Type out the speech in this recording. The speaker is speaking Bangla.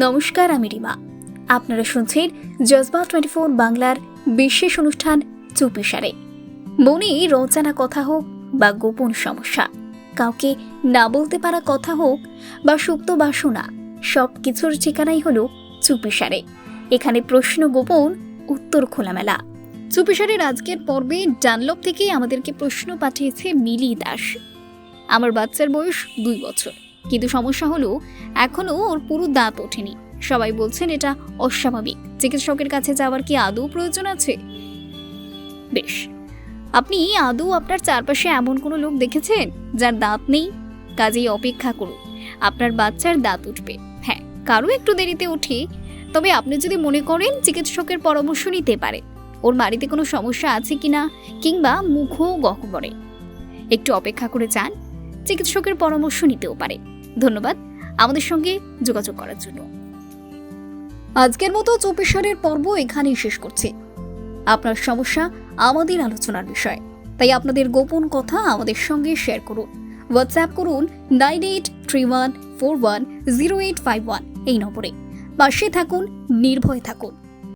নমস্কার, আমি রিমা। আপনারা শুনছেন জজবা টোয়েন্টি ফোর বাংলার বিশেষ অনুষ্ঠান চুপিসারে মনে রচনা কথা হোক বা গোপন সমস্যা, কাউকে না বলতে পারা কথা হোক বা সুপ্ত বাসনা সব কিছুর ঠিকানাই হলো চুপিসারে এখানে প্রশ্ন গোপন, উত্তর খোলামেলা। চুপিসারের আজকের পর্বে ডানলপ থেকে আমাদেরকে প্রশ্ন পাঠিয়েছে মিলি দাস। আমার বাচ্চার বয়স দুই বছর। কিন্তু সমস্যা হলো এখনও ওর পুরো দাঁত ওঠেনি। সবাই বলছেন এটা অস্বাভাবিক। চিকিৎসকের কাছে যাওয়ার কি আদৌ প্রয়োজন আছে? বেশ, আপনি আদৌ আপনার চারপাশে এমন কোনো লোক দেখেছেন যার দাঁত নেই? কাজেই অপেক্ষা করুন, আপনার বাচ্চার দাঁত উঠবে। হ্যাঁ কারও একটু দেরিতে ওঠে তবে আপনি যদি মনে করেন চিকিৎসকের পরামর্শ নিতে পারে। ওর বাড়িতে কোনো সমস্যা আছে কিনা, কিংবা মুখও গহ্বরে। একটু অপেক্ষা করে যান, চিকিৎসকের পরামর্শ নিতেও পারে। ধন্যবাদ আমাদের সঙ্গে যোগাযোগ করার জন্য। আজকের মতো চৌপিসারের পর্ব এখানেই শেষ করছি। আপনার সমস্যা আমাদের আলোচনার বিষয়, তাই আপনাদের গোপন কথা আমাদের সঙ্গে শেয়ার করুন। হোয়াটসঅ্যাপ করুন nine eight three one four one zero eight five one এই নম্বরে। পাশে থাকুন, নির্ভয় থাকুন।